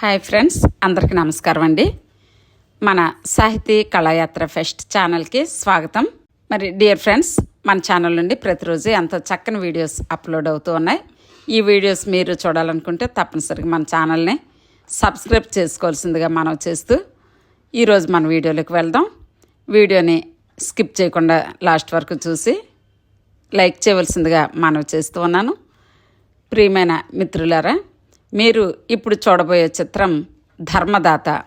Hi friends అందరికీ నమస్కారం అండి. మన సాహితీ కళాయాత్ర ఫెస్ట్ ఛానల్కి స్వాగతం. మరి డియర్ ఫ్రెండ్స్ మన ఛానల్ నుండి ప్రతిరోజు ఎంతో చక్కని వీడియోస్ అప్లోడ్ అవుతూ ఉన్నాయి. ఈ వీడియోస్ మీరు చూడాలనుకుంటే తప్పనిసరిగా మన ఛానల్ని సబ్స్క్రైబ్ చేసుకోవాల్సిందిగా మనం చేస్తూ ఈరోజు మన వీడియోలోకి వెళ్దాం. వీడియోని స్కిప్ చేయకుండా లాస్ట్ వరకు చూసి లైక్ చేయవలసిందిగా మనం చేస్తూ ఉన్నాను. ప్రియమైన మిత్రులారా మీరు ఇప్పుడు చూడబోయే చిత్రం ధర్మదాత.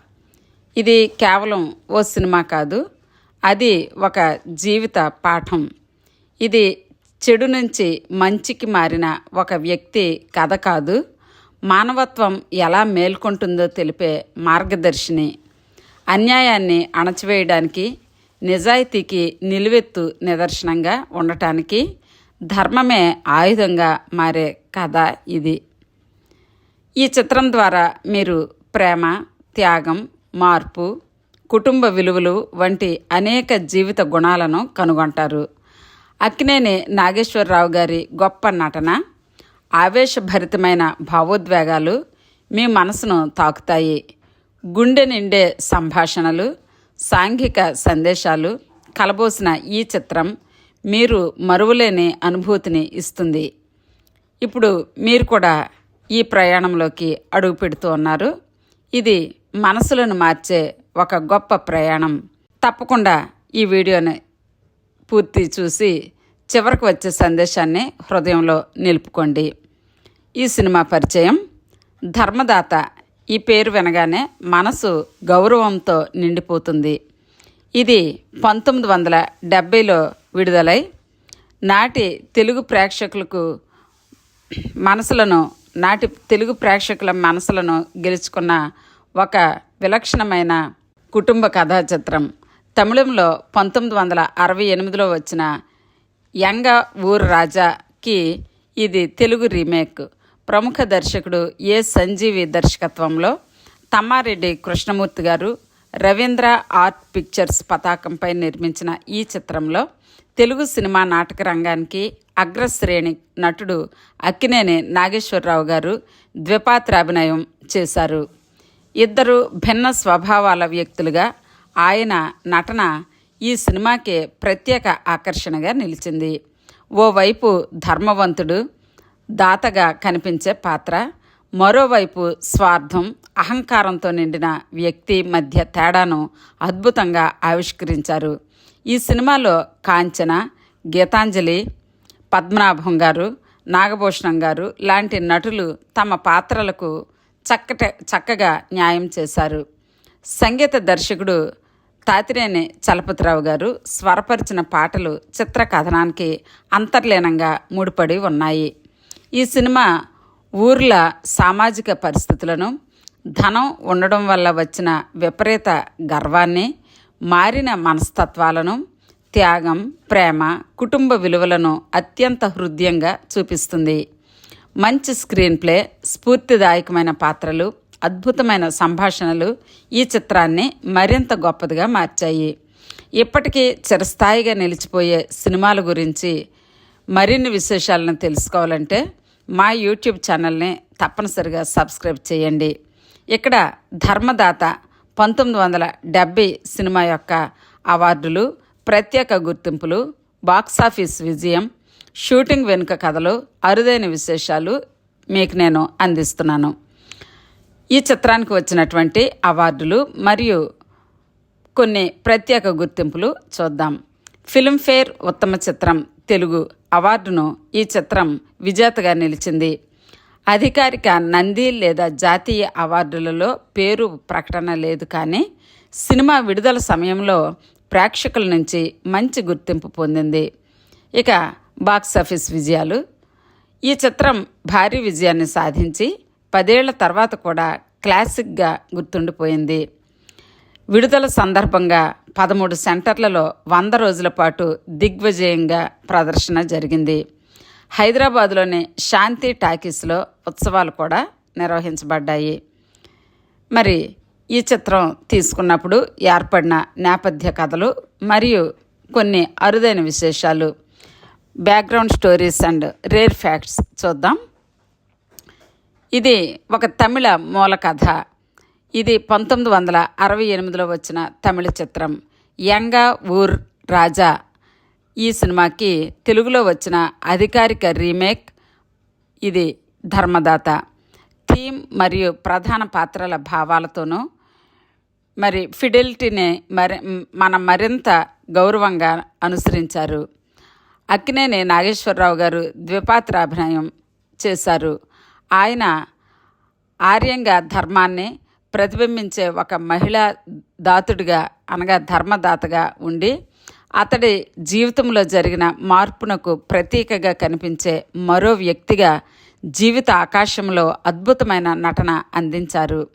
ఇది కేవలం ఓ సినిమా కాదు అది ఒక జీవిత పాఠం. ఇది చెడు నుంచి మంచికి మారిన ఒక వ్యక్తి కథ కాదు మానవత్వం ఎలా మేల్కొంటుందో తెలిపే మార్గదర్శిని. అన్యాయాన్ని అణచివేయడానికి నిజాయితీకి నిలువెత్తు నిదర్శనంగా ఉండటానికి ధర్మమే ఆయుధంగా మారే కథ ఇది. ఈ చిత్రం ద్వారా మీరు ప్రేమ త్యాగం మార్పు కుటుంబ విలువలు వంటి అనేక జీవిత గుణాలను కనుగొంటారు. అక్కినేని నాగేశ్వరరావు గారి గొప్ప నటన ఆవేశభరితమైన భావోద్వేగాలు మీ మనసును తాకుతాయి. గుండె నిండే సంభాషణలు సాంఘిక సందేశాలు కలబోసిన ఈ చిత్రం మీరు మరువలేని అనుభూతిని ఇస్తుంది. ఇప్పుడు మీరు కూడా ఈ ప్రయాణంలోకి అడుగు పెడుతూ ఉన్నారు. ఇది మనసులను మార్చే ఒక గొప్ప ప్రయాణం. తప్పకుండా ఈ వీడియోని పూర్తి చూసి చివరికి వచ్చే సందేశాన్ని హృదయంలో నిలుపుకోండి. ఈ సినిమా పరిచయం ధర్మదాత ఈ పేరు వినగానే మనసు గౌరవంతో నిండిపోతుంది. ఇది పంతొమ్మిది వందల డెబ్భైలో విడుదలై నాటి తెలుగు ప్రేక్షకులకు మనసులను నాటి తెలుగు ప్రేక్షకుల మనసులను గెలుచుకున్న ఒక విలక్షణమైన కుటుంబ కథా చిత్రం తమిళంలో పంతొమ్మిది వందల అరవై ఎనిమిదిలో వచ్చిన యంగ ఊరు రాజాకి ఇది తెలుగు రీమేక్. ప్రముఖ దర్శకుడు ఏ సంజీవి దర్శకత్వంలో తమ్మారెడ్డి కృష్ణమూర్తి గారు రవీంద్ర ఆర్ట్ పిక్చర్స్ పతాకంపై నిర్మించిన ఈ చిత్రంలో తెలుగు సినిమా నాటక రంగానికి అగ్రశ్రేణి నటుడు అక్కినేని నాగేశ్వరరావు గారు ద్విపాత్రాభినయం చేశారు. ఇద్దరు భిన్న స్వభావాల వ్యక్తులుగా ఆయన నటన ఈ సినిమాకి ప్రత్యేక ఆకర్షణగా నిలిచింది. ఓవైపు ధర్మవంతుడు దాతగా కనిపించే పాత్ర మరోవైపు స్వార్థం అహంకారంతో నిండిన వ్యక్తి మధ్య తేడాను అద్భుతంగా ఆవిష్కరించారు. ఈ సినిమాలో కాంచన గీతాంజలి పద్మనాభం గారు నాగభూషణం గారు లాంటి నటులు తమ పాత్రలకు చక్కట చక్కగా న్యాయం చేశారు. సంగీత దర్శకుడు తాతిరేని చలపతిరావు గారు స్వరపరిచిన పాటలు చిత్ర కథనానికి అంతర్లీనంగా ముడిపడి ఉన్నాయి. ఈ సినిమా ఊర్ల సామాజిక పరిస్థితులను ధనం ఉండడం వల్ల వచ్చిన విపరీత గర్వాన్ని మారిన మనస్తత్వాలను త్యాగం ప్రేమ కుటుంబ విలువలను అత్యంత హృదయంగా చూపిస్తుంది. మంచి స్క్రీన్ ప్లే స్ఫూర్తిదాయకమైన పాత్రలు అద్భుతమైన సంభాషణలు ఈ చిత్రాన్ని మరింత గొప్పదిగా మార్చాయి. ఇప్పటికీ చిరస్థాయిగా నిలిచిపోయే సినిమాల గురించి మరిన్ని విశేషాలను తెలుసుకోవాలంటే మా యూట్యూబ్ ఛానల్ని తప్పనిసరిగా సబ్స్క్రైబ్ చేయండి. ఇక్కడ ధర్మదాత పంతొమ్మిది వందల డెబ్భై సినిమా యొక్క అవార్డులు ప్రత్యేక గుర్తింపులు బాక్సాఫీస్ విజయం షూటింగ్ వెనుక కథలు అరుదైన విశేషాలు మీకు నేను అందిస్తున్నాను. ఈ చిత్రానికి వచ్చినటువంటి అవార్డులు మరియు కొన్ని ప్రత్యేక గుర్తింపులు చూద్దాం. ఫిల్మ్ఫేర్ ఉత్తమ చిత్రం తెలుగు అవార్డును ఈ చిత్రం విజేతగా నిలిచింది. అధికారిక నంది లేదా జాతీయ అవార్డులలో పేరు ప్రకటన లేదు కానీ సినిమా విడుదల సమయంలో ప్రేక్షకుల నుంచి మంచి గుర్తింపు పొందింది. ఇక బాక్సాఫీస్ విజయాలు. ఈ చిత్రం భారీ విజయాన్ని సాధించి పదేళ్ళ తర్వాత కూడా క్లాసిక్గా గుర్తుండిపోయింది. విడుదల సందర్భంగా పదమూడు సెంటర్లలో వంద రోజుల పాటు దిగ్విజయంగా ప్రదర్శన జరిగింది. హైదరాబాద్లోని శాంతి టాకీస్లో ఉత్సవాలు కూడా నిర్వహించబడ్డాయి. మరి ఈ చిత్రం తీసుకున్నప్పుడు ఏర్పడిన నేపథ్య కథలు మరియు కొన్ని అరుదైన విశేషాలు. Background stories and rare facts చూద్దాం. ఇది ఒక తమిళ మూల కథ. ఇది పంతొమ్మిది వందల అరవై ఎనిమిదిలో వచ్చిన తమిళ చిత్రం. యంగా ఊర్ రాజా ఈ సినిమాకి తెలుగులో వచ్చిన అధికారిక రీమేక్. ఇది ధర్మదాత. థీమ్ మరియు ప్రధాన పాత్రల భావాలతోనూ మరి ఫిడెలిటీని మరి మనం మరింత గౌరవంగా అనుసరించారు. అక్కినేని నాగేశ్వరరావు గారు ద్విపాత్ర అభినయం చేశారు. ఆయన ఆర్యంగా ధర్మాన్ని ప్రతిబింబించే ఒక మహిళా దాతుడిగా అనగా ధర్మదాతగా ఉండి అతడి జీవితంలో జరిగిన మార్పునకు ప్రతీకగా కనిపించే మరో వ్యక్తిగా జీవిత ఆకాశంలో అద్భుతమైన నటన అందించారు.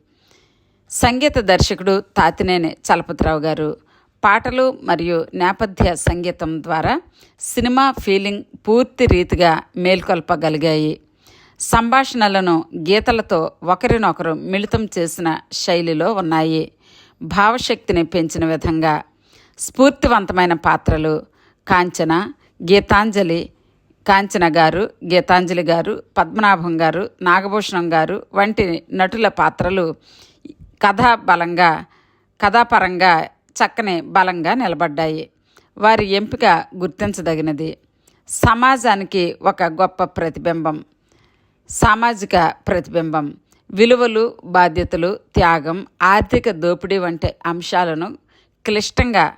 సంగీత దర్శకుడు తాతినేని చలపతిరావు గారు. పాటలు మరియు నేపథ్య సంగీతం ద్వారా సినిమా ఫీలింగ్ పూర్తి రీతిగా మేల్కొల్పగలిగాయి. సంభాషణలను గీతలతో ఒకరినొకరు మిళితం చేసిన శైలిలో ఉన్నాయి. భావశక్తిని పెంచిన విధంగా స్ఫూర్తివంతమైన పాత్రలు కాంచన గీతాంజలి కాంచన గారు గీతాంజలి గారు పద్మనాభం గారు నాగభూషణం గారు వంటి నటుల పాత్రలు కథా బలంగా కథాపరంగా చక్కని బలంగా నిలబడ్డాయి. వారి ఎంపిక గుర్తించదగినది. సమాజానికి ఒక గొప్ప ప్రతిబింబం. సామాజిక ప్రతిబింబం. విలువలు బాధ్యతలు త్యాగం ఆర్థిక దోపిడీ వంటి అంశాలను క్లిష్టంగా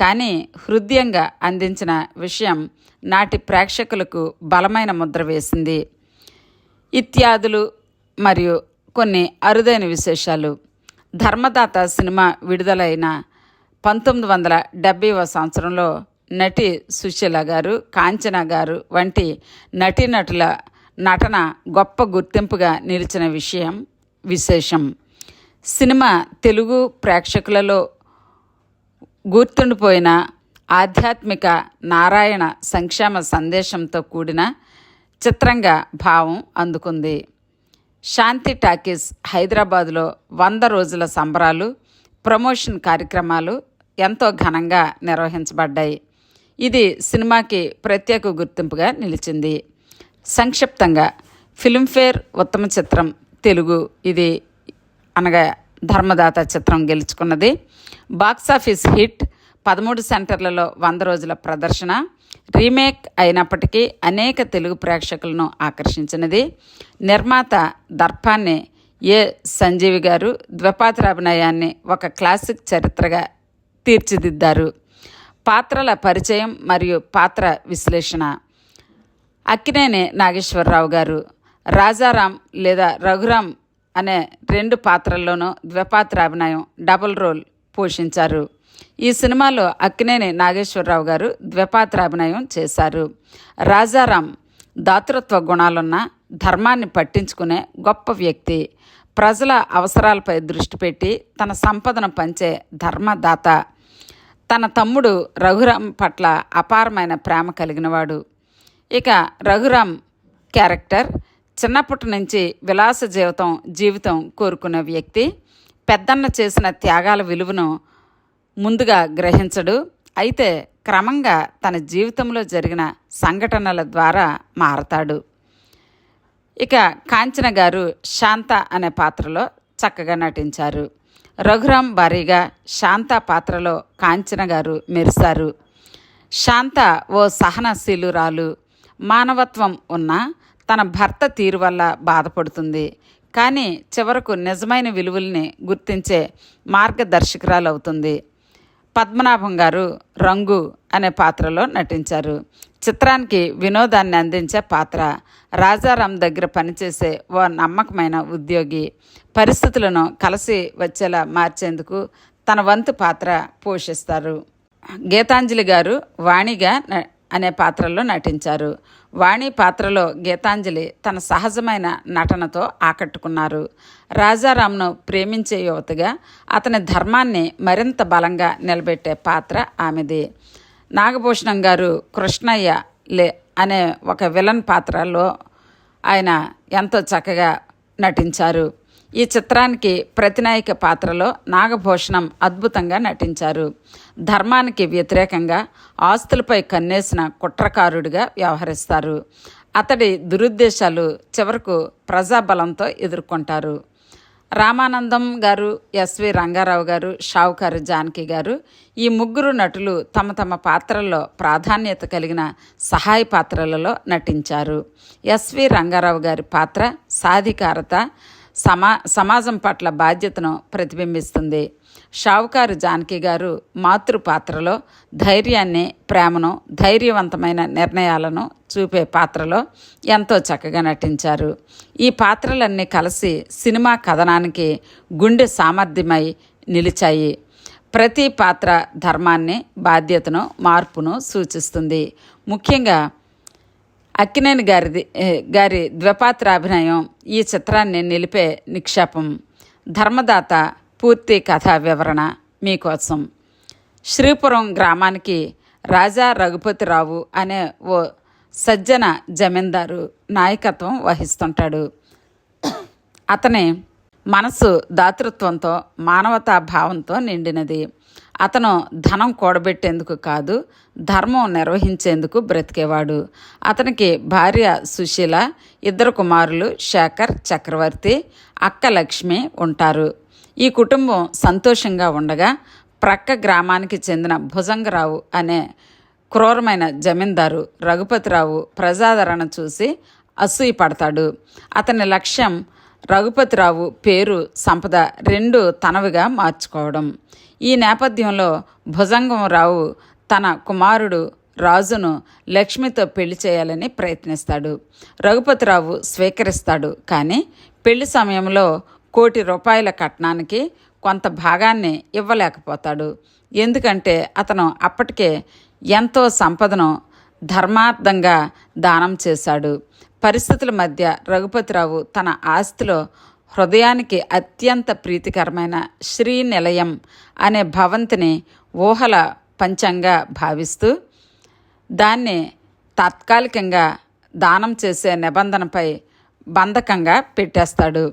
కానీ హృదయంగా అందించిన విషయం నాటి ప్రేక్షకులకు బలమైన ముద్ర వేసింది. ఇత్యాదులు మరియు కొన్ని అరుదైన విశేషాలు. ధర్మదాత సినిమా విడుదలైన పంతొమ్మిది వందల డెబ్భైవ సంవత్సరంలో నటి సుశీల గారు కాంచన గారు వంటి నటీనటుల నటన గొప్ప గుర్తింపుగా నిలిచిన విషయం విశేషం. సినిమా తెలుగు ప్రేక్షకులలో గుర్తుండిపోయిన ఆధ్యాత్మిక నారాయణ సంక్షేమ సందేశంతో కూడిన చిత్రంగా భావం అందుకుంది. శాంతి టాకీస్ హైదరాబాదులో వంద రోజుల సంబరాలు ప్రమోషన్ కార్యక్రమాలు ఎంతో ఘనంగా నిర్వహించబడ్డాయి. ఇది సినిమాకి ప్రత్యేక గుర్తింపుగా నిలిచింది. సంక్షిప్తంగా ఫిల్మ్ఫేర్ ఉత్తమ చిత్రం తెలుగు. ఇది అనగా ధర్మదాత చిత్రం గెలుచుకున్నది. బాక్సాఫీస్ హిట్ పదమూడు సెంటర్లలో వంద రోజుల ప్రదర్శన రీమేక్ అయినప్పటికీ అనేక తెలుగు ప్రేక్షకులను ఆకర్షించినది. నిర్మాత దర్పాన్ని ఏ సంజీవి గారు ద్విపాత్రాభినయాన్ని ఒక క్లాసిక్ చరిత్రగా తీర్చిదిద్దారు. పాత్రల పరిచయం మరియు పాత్ర విశ్లేషణ. అక్కినేని నాగేశ్వరరావు గారు రాజారాం లేదా రఘురాం అనే రెండు పాత్రల్లోనూ ద్విపాత్రాభినయం డబుల్ రోల్ పోషించారు. ఈ సినిమాలో అక్కినేని నాగేశ్వరరావు గారు ద్విపాత్రాభినయం చేశారు. రాజారాం దాతృత్వ గుణాలున్న ధర్మాన్ని పట్టించుకునే గొప్ప వ్యక్తి. ప్రజల అవసరాలపై దృష్టి పెట్టి తన సంపదను పంచే ధర్మదాత. తన తమ్ముడు రఘురాం పట్ల అపారమైన ప్రేమ కలిగినవాడు. ఇక రఘురాం క్యారెక్టర్ చిన్నప్పటి నుంచి విలాస జీవితం జీవితం కోరుకునే వ్యక్తి. పెద్దన్న చేసిన త్యాగాల విలువను ముందుగా గ్రహించడు. అయితే క్రమంగా తన జీవితంలో జరిగిన సంఘటనల ద్వారా మారతాడు. ఇక కాంచన గారు శాంత అనే పాత్రలో చక్కగా నటించారు. రఘురాం భారీగా శాంత పాత్రలో కాంచన గారు మెరిశారు. శాంత ఓ సహనశీలురాలు. మానవత్వం ఉన్న తన భర్త తీరు వల్ల బాధపడుతుంది. కానీ చివరకు నిజమైన విలువల్ని గుర్తించే మార్గదర్శకురాలు అవుతుంది పద్మనాభం గారు రంగు అనే పాత్రలో నటించారు. చిత్రానికి వినోదాన్ని అందించే పాత్ర రాజారాం దగ్గర పనిచేసే ఓ నమ్మకమైన ఉద్యోగి పరిస్థితులను కలిసి వచ్చేలా మార్చేందుకు తన వంతు పాత్ర పోషిస్తారు. గీతాంజలి గారు వాణిగా అనే పాత్రలో నటించారు. వాణి పాత్రలో గీతాంజలి తన సహజమైన నటనతో ఆకట్టుకున్నారు. రాజారాంను ప్రేమించే యువతగా అతని ధర్మాన్ని మరింత బలంగా నిలబెట్టే పాత్ర ఆమెది. నాగభూషణం గారు కృష్ణయ్య లే అనే ఒక విలన్ పాత్రలో ఆయన ఎంతో చక్కగా నటించారు. ఈ చిత్రానికి ప్రతినాయక పాత్రలో నాగభూషణం అద్భుతంగా నటించారు. ధర్మానికి వ్యతిరేకంగా ఆస్తులపై కన్నేసిన కుట్రకారుడిగా వ్యవహరిస్తారు. అతడి దురుద్దేశాలు చివరకు ప్రజాబలంతో ఎదుర్కొంటారు. రామానందం గారు ఎస్వి రంగారావు గారు షావుకారు జానకి గారు ఈ ముగ్గురు నటులు తమ తమ పాత్రల్లో ప్రాధాన్యత కలిగిన సహాయ పాత్రలలో నటించారు. ఎస్వి రంగారావు గారి పాత్ర సాధికారత సమా సమాజం పట్ల బాధ్యతను ప్రతిబింబిస్తుంది. షావుకారు జానకి గారు మాతృ పాత్రలో ధైర్యాన్ని ప్రేమను ధైర్యవంతమైన నిర్ణయాలను చూపే పాత్రలో ఎంతో చక్కగా నటించారు. ఈ పాత్రలన్నీ కలిసి సినిమా కథనానికి గుండె సామర్థ్యమై నిలిచాయి. ప్రతి పాత్ర ధర్మాన్ని బాధ్యతను మార్పును సూచిస్తుంది. ముఖ్యంగా అక్కినేని గారిది గారి ద్విపాత్రాభినయం ఈ చిత్రాన్ని నిలిపే నిక్షేపం ధర్మదాత పూర్తి కథా వివరణ మీకోసం. శ్రీపురం గ్రామానికి రాజా రఘుపతిరావు అనే ఓ సజ్జన జమీందారు నాయకత్వం వహిస్తుంటాడు. అతని మనసు దాతృత్వంతో మానవతా భావంతో నిండినది. అతను ధనం కూడబెట్టేందుకు కాదు ధర్మం నిర్వహించేందుకు బ్రతికేవాడు. అతనికి భార్య సుశీల ఇద్దరు కుమారులు శేఖర్ చక్రవర్తి అక్క లక్ష్మి ఉంటారు. ఈ కుటుంబం సంతోషంగా ఉండగా ప్రక్క గ్రామానికి చెందిన భుజంగరావు అనే క్రూరమైన జమీందారు రఘుపతిరావు ప్రజాదరణ చూసి అసూయ పడతాడు అతని లక్ష్యం రఘుపతిరావు పేరు సంపద రెండు తనవిగా మార్చుకోవడం. ఈ నేపథ్యంలో భుజంగంరావు తన కుమారుడు రాజును లక్ష్మితో పెళ్ళి చేయాలని ప్రయత్నిస్తాడు. రఘుపతిరావు స్వీకరిస్తాడు కానీ పెళ్ళి సమయంలో కోటి రూపాయల కట్నానికి కొంత భాగాన్ని ఇవ్వలేకపోతాడు. ఎందుకంటే అతను అప్పటికే ఎంతో సంపదను ధర్మార్థంగా దానం చేశాడు. పరిస్థితుల మధ్య రఘుపతిరావు తన ఆస్తిలో హృదయానికి అత్యంత ప్రీతికరమైన శ్రీ నిలయం అనే భవంతిని ఊహల పంచంగా భావిస్తూ దాన్ని తాత్కాలికంగా దానం చేసే నిబంధనపై బంధకంగా పెట్టేస్తాడు.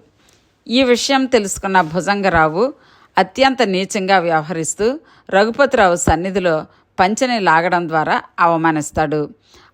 ఈ విషయం తెలుసుకున్న భుజంగరావు అత్యంత నీచంగా వ్యవహరిస్తూ రఘుపతిరావు సన్నిధిలో పంచని లాగడం ద్వారా అవమానిస్తాడు.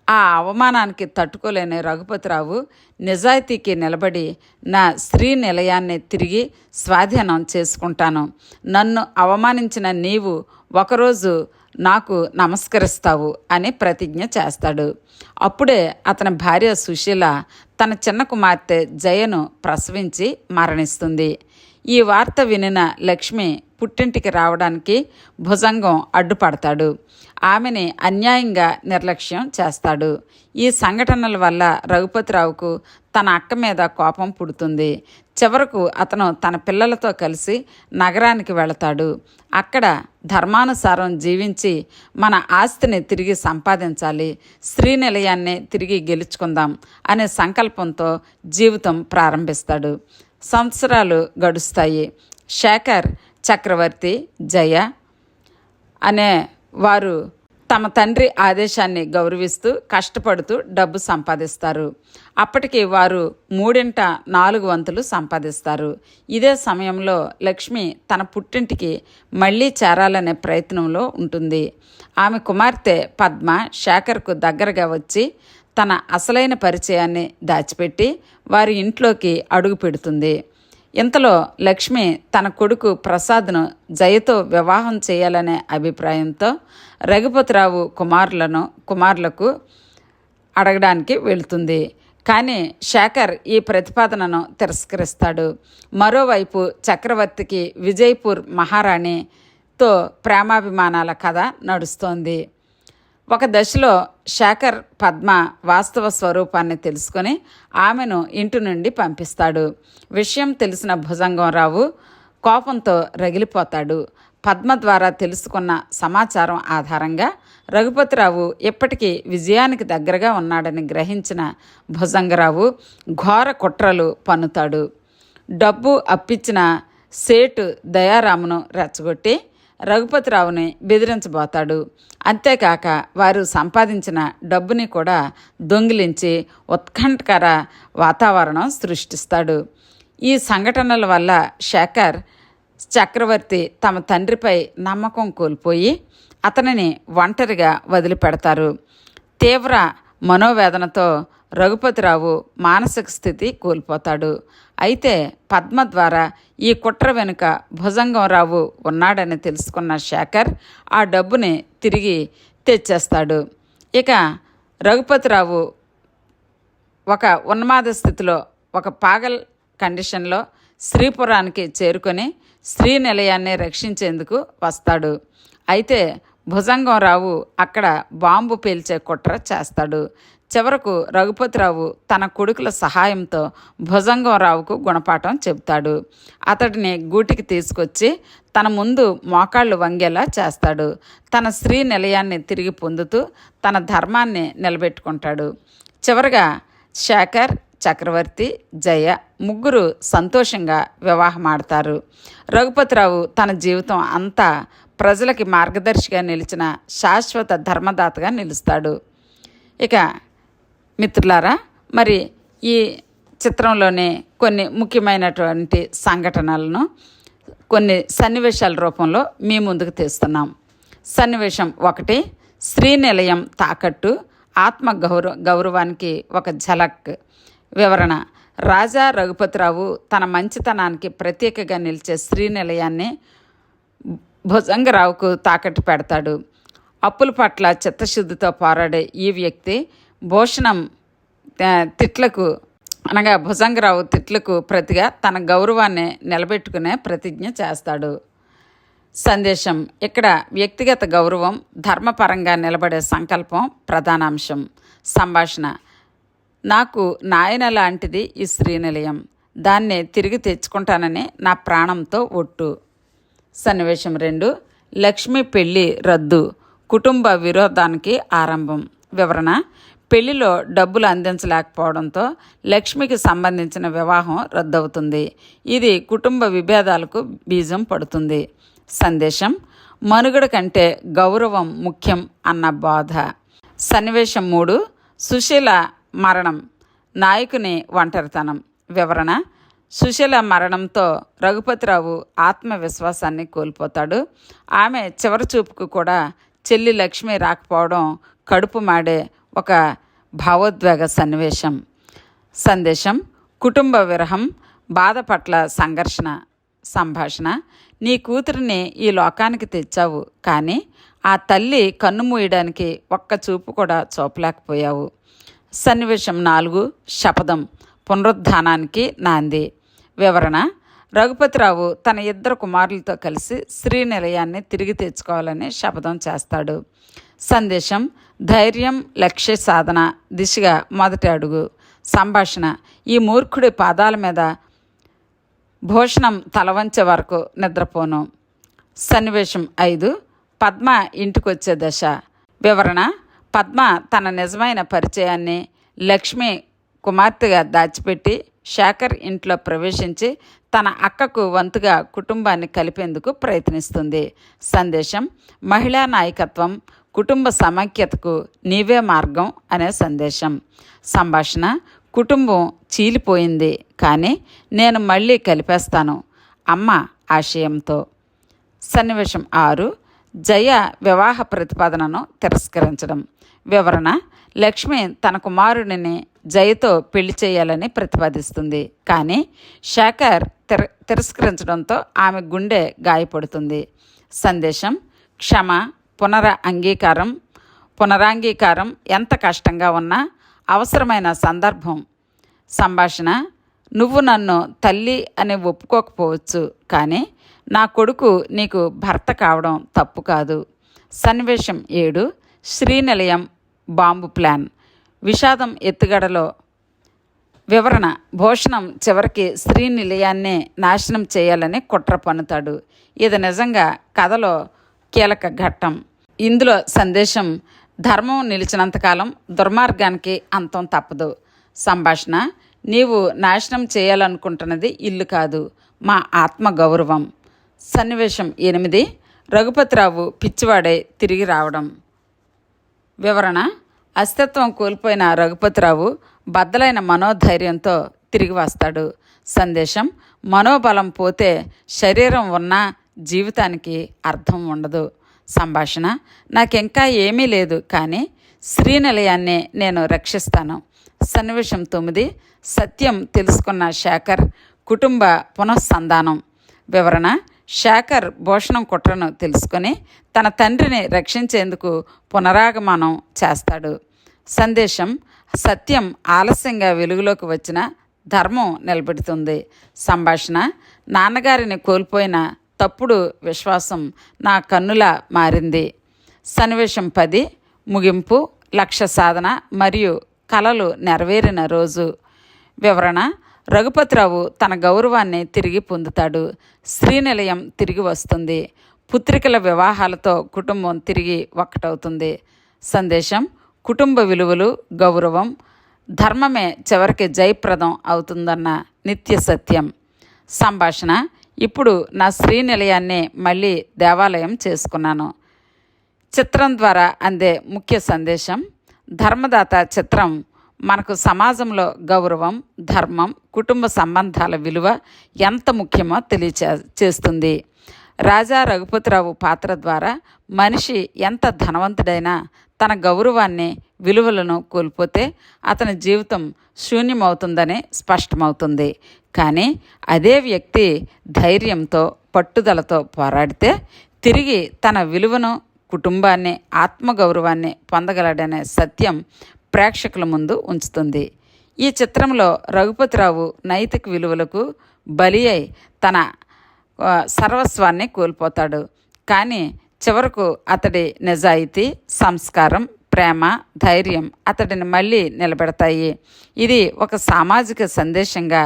ఆ అవమానానికి తట్టుకోలేని రఘుపతిరావు నిజాయితీకి నిలబడి నా స్త్రీ నిలయాన్ని తిరిగి స్వాధీనం చేసుకుంటాను. నన్ను అవమానించిన నీవు ఒకరోజు నాకు నమస్కరిస్తావు అని ప్రతిజ్ఞ చేస్తాడు. అప్పుడే అతని భార్య సుశీల తన చిన్న కుమార్తె జయను ప్రసవించి మరణిస్తుంది. ఈ వార్త వినిన లక్ష్మి పుట్టింటికి రావడానికి భుజంగం అడ్డుపడతాడు. ఆమెని అన్యాయంగా నిర్లక్ష్యం చేస్తాడు. ఈ సంఘటనల వల్ల రఘుపతిరావుకు తన అక్క మీద కోపం పుడుతుంది. చివరకు అతను తన పిల్లలతో కలిసి నగరానికి వెళతాడు. అక్కడ ధర్మానుసారం జీవించి మన ఆస్తిని తిరిగి సంపాదించాలి. స్త్రీ నిలయాన్ని తిరిగి గెలుచుకుందాం అనే సంకల్పంతో జీవితం ప్రారంభిస్తాడు. సంవత్సరాలు గడుస్తాయి. శేఖర్ చక్రవర్తి జయ అనే వారు తమ తండ్రి ఆదేశాన్ని గౌరవిస్తూ కష్టపడుతూ డబ్బు సంపాదిస్తారు. అప్పటికి వారు మూడింట నాలుగు వంతులు సంపాదిస్తారు. ఇదే సమయంలో లక్ష్మి తన పుట్టింటికి మళ్ళీ చేరాలనే ప్రయత్నంలో ఉంటుంది. ఆమె కుమార్తె పద్మ శేఖర్కు దగ్గరగా వచ్చి తన అసలైన పరిచయాన్ని దాచిపెట్టి వారి ఇంట్లోకి అడుగు పెడుతుంది. ఇంతలో లక్ష్మి తన కొడుకు ప్రసాద్ను జయతో వివాహం చేయాలనే అభిప్రాయంతో రఘుపతిరావు కుమారులను కుమారులకు అడగడానికి వెళుతుంది. కానీ శేఖర్ ఈ ప్రతిపాదనను తిరస్కరిస్తాడు. మరోవైపు చక్రవర్తికి విజయపూర్ మహారాణితో ప్రేమాభిమానాల కథ నడుస్తోంది. ఒక దశలో శేఖర్ పద్మ వాస్తవ స్వరూపాన్ని తెలుసుకొని ఆమెను ఇంటి నుండి పంపిస్తాడు. విషయం తెలిసిన భుజంగంరావు కోపంతో రగిలిపోతాడు. పద్మ ద్వారా తెలుసుకున్న సమాచారం ఆధారంగా రఘుపతిరావు ఇప్పటికీ విజయానికి దగ్గరగా ఉన్నాడని గ్రహించిన భుజంగరావు ఘోర కుట్రలు పన్నుతాడు. డబ్బు అప్పించిన సేటు దయారామును రెచ్చగొట్టి రఘుపతిరావుని బెదిరించబోతాడు. అంతేకాక వారు సంపాదించిన డబ్బుని కూడా దొంగిలించి ఉత్కంఠకర వాతావరణం సృష్టిస్తాడు. ఈ సంఘటనల వల్ల శేఖర్ చక్రవర్తి తమ తండ్రిపై నమ్మకం కోల్పోయి అతనిని ఒంటరిగా వదిలిపెడతారు. తీవ్ర మనోవేదనతో రఘుపతిరావు మానసిక స్థితి కోల్పోతాడు. అయితే పద్మ ద్వారా ఈ కుట్ర వెనుక భుజంగంరావు ఉన్నాడని తెలుసుకున్న శేఖర్ ఆ డబ్బుని తిరిగి తెచ్చేస్తాడు. ఇక రఘుపతిరావు ఒక ఉన్మాద స్థితిలో ఒక పాగల్ కండిషన్లో శ్రీపురానికి చేరుకొని స్త్రీ నిలయాన్ని రక్షించేందుకు వస్తాడు. అయితే భుజంగంరావు అక్కడ బాంబు పేల్చే కుట్ర చేస్తాడు. చివరకు రఘుపతిరావు తన కొడుకుల సహాయంతో భుజంగంరావుకు గుణపాఠం చెబుతాడు. అతడిని గూటికి తీసుకొచ్చి తన ముందు మోకాళ్ళు వంగేలా చేస్తాడు. తన స్త్రీ నిలయాన్ని తిరిగి పొందుతూ తన ధర్మాన్ని నిలబెట్టుకుంటాడు. చివరగా శేఖర్ చక్రవర్తి జయ ముగ్గురు సంతోషంగా వివాహమాడతారు రఘుపతిరావు తన జీవితం అంతా ప్రజలకి మార్గదర్శిగా నిలిచిన శాశ్వత ధర్మదాతగా నిలుస్తాడు. ఇక మిత్రులారా మరి ఈ చిత్రంలోనే కొన్ని ముఖ్యమైనటువంటి సంఘటనలను కొన్ని సన్నివేశాల రూపంలో మీ ముందుకు తెస్తున్నాం. సన్నివేశం ఒకటి స్త్రీ నిలయం తాకట్టు ఆత్మ గౌరవ గౌరవానికి ఒక ఝలక్. వివరణ రాజా రఘుపతిరావు తన మంచితనానికి ప్రత్యేకగా నిలిచే స్త్రీ నిలయాన్ని భుజంగరావుకు తాకట్టు పెడతాడు. అప్పుల పట్ల చిత్తశుద్ధితో పోరాడే ఈ వ్యక్తి భూషణం తిట్లకు అనగా భుజంగరావు తిట్లకు ప్రతిగా తన గౌరవాన్ని నిలబెట్టుకునే ప్రతిజ్ఞ చేస్తాడు. సందేశం ఇక్కడ వ్యక్తిగత గౌరవం ధర్మపరంగా నిలబడే సంకల్పం ప్రధానాంశం. సంభాషణ నాకు నాయన లాంటిది ఈ శ్రీనిలయం. నిలయం దాన్ని తిరిగి తెచ్చుకుంటానని నా ప్రాణంతో ఒట్టు. సన్నివేశం రెండు. లక్ష్మి పెళ్ళి రద్దు. కుటుంబ విరోధానికి ఆరంభం. వివరణ. పెళ్ళిలో డబ్బులు అందించలేకపోవడంతో లక్ష్మికి సంబంధించిన వివాహం రద్దవుతుంది. ఇది కుటుంబ విభేదాలకు బీజం పడుతుంది. సందేశం. మనుగడ కంటే గౌరవం ముఖ్యం అన్న బాధ. సన్నివేశం మూడు. సుశీల మరణం. నాయకుని ఒంటరితనం. వివరణ. సుశీల మరణంతో రఘుపతిరావు ఆత్మవిశ్వాసాన్ని కోల్పోతాడు. ఆమె చివరి చూపుకు కూడా చెల్లి లక్ష్మి రాకపోవడం కడుపు మాడే ఒక భావోద్వేగ సన్నివేశం సందేశం కుటుంబ విరహం బాధ పట్ల సంఘర్షణ సంభాషణ. నీ కూతురిని ఈ లోకానికి తెచ్చావు కానీ ఆ తల్లి కన్ను మూయడానికి ఒక్క చూపు కూడా చూపలేకపోయావు. సన్నివేశం నాలుగు శపథం పునరుద్ధానానికి నాంది. వివరణ. రఘుపతిరావు తన ఇద్దరు కుమారులతో కలిసి శ్రీ నిలయాన్ని తిరిగి తెచ్చుకోవాలని శపథం చేస్తాడు. సందేశం ధైర్యం లక్ష్య సాధన దిశగా మొదటి అడుగు. సంభాషణ ఈ మూర్ఖుడి పాదాల మీద భూషణం తలవంచే వరకు నిద్రపోను. సన్నివేశం ఐదు పద్మ ఇంటికొచ్చే దశ. వివరణ పద్మ తన నిజమైన పరిచయాన్ని లక్ష్మి కుమార్తెగా దాచిపెట్టి శేఖర్ ఇంట్లో ప్రవేశించి తన అక్కకు వంతుగా కుటుంబాన్ని కలిపేందుకు ప్రయత్నిస్తుంది. సందేశం మహిళా నాయకత్వం కుటుంబ సమైక్యతకు నీవే మార్గం అనే సందేశం. సంభాషణ కుటుంబం చీలిపోయింది కానీ నేను మళ్ళీ కలిపేస్తాను అమ్మ ఆశయంతో. సన్నివేశం ఆరు జయ వివాహ ప్రతిపాదనను తిరస్కరించడం. వివరణ లక్ష్మి తన కుమారుడిని జయతో పెళ్ళి చేయాలని ప్రతిపాదిస్తుంది. కానీ శేఖర్ తిర తిరస్కరించడంతో ఆమె గుండె గాయపడుతుంది. సందేశం క్షమ పునర అంగీకారం పునరాంగీకారం ఎంత కష్టంగా ఉన్నా అవసరమైన సందర్భం. సంభాషణ నువ్వు నన్ను తల్లి అని ఒప్పుకోకపోవచ్చు కానీ నా కొడుకు నీకు భర్త కావడం తప్పు కాదు. సన్నివేశం ఏడు శ్రీనిలయం బాంబు ప్లాన్. విషాదం ఎత్తుగడలో వివరణ భూషణం చివరికి స్త్రీ నిలయాన్నే నాశనం చేయాలని కుట్ర పన్నుతాడు. ఇది నిజంగా కథలో కీలక ఘట్టం. ఇందులో సందేశం ధర్మం నిలిచినంతకాలం దుర్మార్గానికి అంతం తప్పదు. సంభాషణ నీవు నాశనం చేయాలనుకుంటున్నది ఇల్లు కాదు మా ఆత్మ గౌరవం. సన్నివేశం ఎనిమిది రఘుపతిరావు పిచ్చివాడే తిరిగి రావడం. వివరణ. అస్తిత్వం కోల్పోయిన రఘుపతిరావు బద్దలైన మనోధైర్యంతో తిరిగి వస్తాడు. సందేశం మనోబలం పోతే శరీరం ఉన్నా జీవితానికి అర్థం ఉండదు. సంభాషణ నాకింకా ఏమీ లేదు కానీ శ్రీనిలయాన్ని నేను రక్షిస్తాను. సన్నివేశం తొమ్మిది సత్యం తెలుసుకున్న శేఖర్ కుటుంబ పునఃసంధానం. వివరణ శేఖర్ భూషణం కుట్రను తెలుసుకొని తన తండ్రిని రక్షించేందుకు పునరాగమనం చేస్తాడు. సందేశం సత్యం ఆలస్యంగా వెలుగులోకి వచ్చిన ధర్మం నిలబెడుతుంది. సంభాషణ నాన్నగారిని కోల్పోయిన తప్పుడు విశ్వాసం నా కన్నులా మారింది. సన్నివేశం పది ముగింపు లక్ష్య సాధన మరియు కలలు నెరవేరిన రోజు. వివరణ రఘుపతిరావు తన గౌరవాన్ని తిరిగి పొందుతాడు. శ్రీనిలయం తిరిగి వస్తుంది. పుత్రికల వివాహాలతో కుటుంబం తిరిగి ఒక్కటవుతుంది. సందేశం కుటుంబ విలువలు గౌరవం ధర్మమే చివరికి జయప్రదం అవుతుందన్న నిత్య సత్యం. సంభాషణ ఇప్పుడు నా శ్రీనిలయాన్ని మళ్ళీ దేవాలయం చేసుకున్నాను. చిత్రం ద్వారా అందే ముఖ్య సందేశం ధర్మదాత చిత్రం మనకు సమాజంలో గౌరవం ధర్మం కుటుంబ సంబంధాల విలువ ఎంత ముఖ్యమో తెలియచే చేస్తుంది. రాజా రఘుపతిరావు పాత్ర ద్వారా మనిషి ఎంత ధనవంతుడైనా తన గౌరవాన్ని విలువలను కోల్పోతే అతని జీవితం శూన్యమవుతుందని స్పష్టమవుతుంది. కానీ అదే వ్యక్తి ధైర్యంతో పట్టుదలతో పోరాడితే తిరిగి తన విలువను కుటుంబాన్ని ఆత్మగౌరవాన్ని పొందగలడనే సత్యం ప్రేక్షకుల ముందు ఉంచుతుంది. ఈ చిత్రంలో రఘుపతిరావు నైతిక విలువలకు బలి అయి తన సర్వస్వాన్ని కోల్పోతాడు. కానీ చివరకు అతడి నిజాయితీ సంస్కారం ప్రేమ ధైర్యం అతడిని మళ్ళీ నిలబెడతాయి. ఇది ఒక సామాజిక సందేశంగా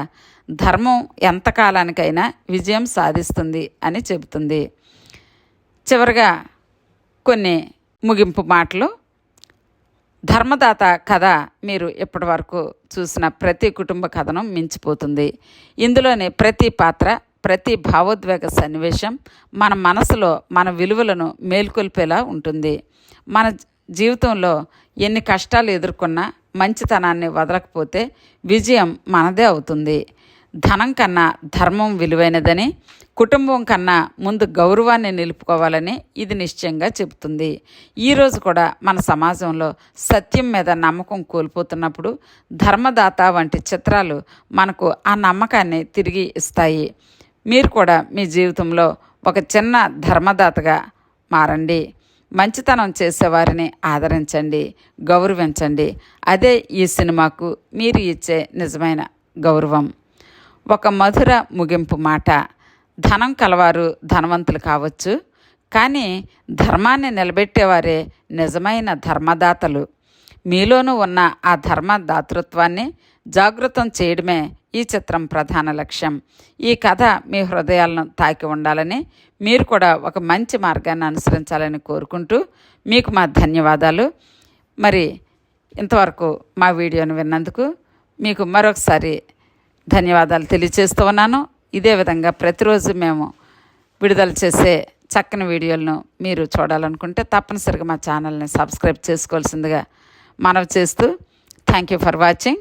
ధర్మం ఎంతకాలానికైనా విజయం సాధిస్తుంది అని చెబుతుంది. చివరగా కొన్ని ముగింపు మాటలు ధర్మదాత కథ మీరు ఇప్పటి వరకు చూసిన ప్రతి కుటుంబ కథనం మించిపోతుంది. ఇందులోని ప్రతి పాత్ర ప్రతి భావోద్వేగ సన్నివేశం మన మనసులో మన విలువలను మేల్కొల్పేలా ఉంటుంది. మన జీవితంలో ఎన్ని కష్టాలు ఎదుర్కొన్నా మంచితనాన్ని వదలకపోతే విజయం మనదే అవుతుంది. ధనం కన్నా ధర్మం విలువైనదని కుటుంబం కన్నా ముందు గౌరవాన్ని నిలుపుకోవాలని ఇది నిశ్చయంగా చెబుతుంది. ఈరోజు కూడా మన సమాజంలో సత్యం మీద నమ్మకం కోల్పోతున్నప్పుడు ధర్మదాత వంటి చిత్రాలు మనకు ఆ నమ్మకాన్ని తిరిగి ఇస్తాయి. మీరు కూడా మీ జీవితంలో ఒక చిన్న ధర్మదాతగా మారండి. మంచితనం చేసేవారిని ఆదరించండి గౌరవించండి. అదే ఈ సినిమాకు మీరు ఇచ్చే నిజమైన గౌరవం. ఒక మధుర ముగింపు మాట. ధనం కలవారు ధనవంతులు కావచ్చు కానీ ధర్మాన్ని నిలబెట్టేవారే నిజమైన ధర్మదాతలు. మీలోనూ ఉన్న ఆ ధర్మ దాతృత్వాన్ని జాగృతం చేయడమే ఈ చిత్రం ప్రధాన లక్ష్యం. ఈ కథ మీ హృదయాలను తాకి ఉండాలని మీరు కూడా ఒక మంచి మార్గాన్ని అనుసరించాలని కోరుకుంటూ మీకు మా ధన్యవాదాలు. మరి ఇంతవరకు మా వీడియోను విన్నందుకు మీకు మరొకసారి ధన్యవాదాలు తెలియచేస్తూ ఉన్నాను. ఇదే విధంగా ప్రతిరోజు మేము విడుదల చేసే చక్కని వీడియోలను మీరు చూడాలనుకుంటే తప్పనిసరిగా మా ఛానల్ని సబ్స్క్రైబ్ చేసుకోవాల్సిందిగా మనవి చేస్తూ థ్యాంక్ యూ ఫర్ వాచింగ్.